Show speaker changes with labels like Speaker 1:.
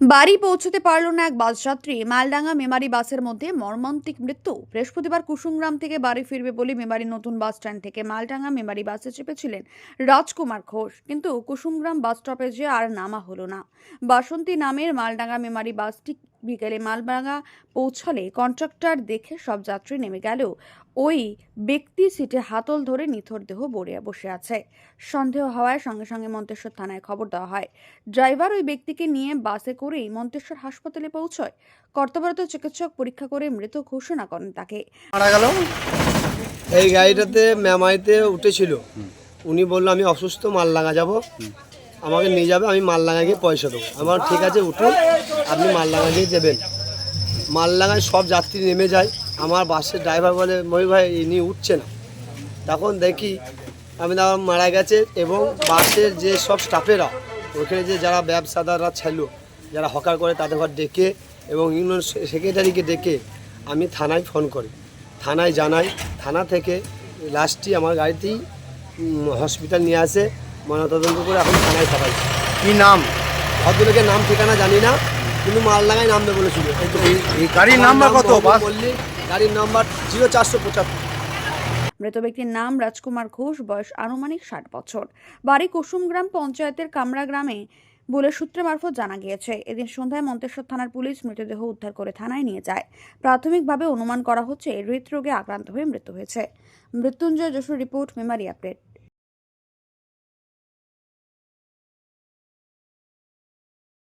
Speaker 1: বাড়ি পৌঁছতে পারল না এক বাসযাত্রী। মালডাঙ্গা মেমারি বাসের মধ্যে মর্মান্তিক মৃত্যু। বৃহস্পতিবার কুসুমগ্রাম থেকে বাড়ি ফিরবে বলে মেমারি নতুন বাস স্ট্যান্ড থেকে মালডাঙ্গা মেমারি বাসে চেপেছিলেন রাজকুমার ঘোষ। কিন্তু কুসুমগ্রাম বাস স্টপেজে আর নামা হলো না। বাসন্তী নামের মালডাঙ্গা মেমারি বাসটি বিকেলে মালডাঙ্গা পৌঁছালে কন্ট্রাক্টর দেখে সব যাত্রী নেমে গেলেও ওই ব্যক্তি সিটে হাতল ধরে নিথর দেহ বড়িয়া বসে আছে। সন্দেহ হওয়ায় সঙ্গে সঙ্গে মন্তেশ্বর থানায় খবর দেওয়া হয়। ড্রাইভার ওই ব্যক্তিকে নিয়ে বাসে করেই মন্তেশ্বর হাসপাতালে পৌঁছয়। কর্তব্যরত চিকিৎসক পরীক্ষা করে মৃত ঘোষণা করেন তাকে।
Speaker 2: মারা গেল।
Speaker 3: এই গাড়িটাতে মেমাইতে উঠেছিল। উনি বলল আমি অসুস্থ মালডাঙ্গা যাব। আমাকে নিয়ে যাবে, আমি মালডাঙ্গা গিয়ে পয়সা দেবো। আমার ঠিক আছে, উঠুন, আপনি মালডাঙ্গা গিয়ে দেবেন। মালডাঙ্গায় সব যাত্রী নেমে যায়। আমার বাসের ড্রাইভার বলে মই ভাই, ইনি উঠছে না। তখন দেখি আমি তখন মারা গেছে এবং বাসের যে সব স্টাফেরা ওখানে যে যারা ব্যবসাদাররা ছিল, যারা হকার করে তাদের ঘর ডেকে এবং ইউনিয়ন সেক্রেটারিকে ডেকে আমি থানায় ফোন করি। থানায় জানাই। থানা থেকে লাস্টটি আমার গাড়িতেই হসপিটাল নিয়ে আসে। ময়নাতদন্ত করে এখন থানায় পাঠাই।
Speaker 2: কি নাম?
Speaker 3: ভদ্রলোকের নাম ঠিকানা জানি না কিন্তু মালডাঙ্গায় নাম দেবো বলেছিল। এই
Speaker 2: গাড়ির নাম্বার কত বাস?
Speaker 3: মল্লিক গাড়ির নাম্বার জিরো চারশো পঁচাত্তর।
Speaker 1: মৃত ব্যক্তির নাম রাজকুমার ঘোষ বয়স আনুমানিক ষাট বছর। বাড়ি কুসুমগ্রাম পঞ্চায়েতের কামরা গ্রামে বলে সূত্রে মারফত জানা গিয়েছে। এদিন সন্ধ্যায় মন্তেশ্বর থানার পুলিশ মৃতদেহ উদ্ধার করে থানায় নিয়ে যায়। প্রাথমিকভাবে অনুমান করা হচ্ছে হৃদরোগে আক্রান্ত হয়ে মৃত্যু হয়েছে। মৃত্যুঞ্জয় যশুর রিপোর্ট মেমারি আপডেট।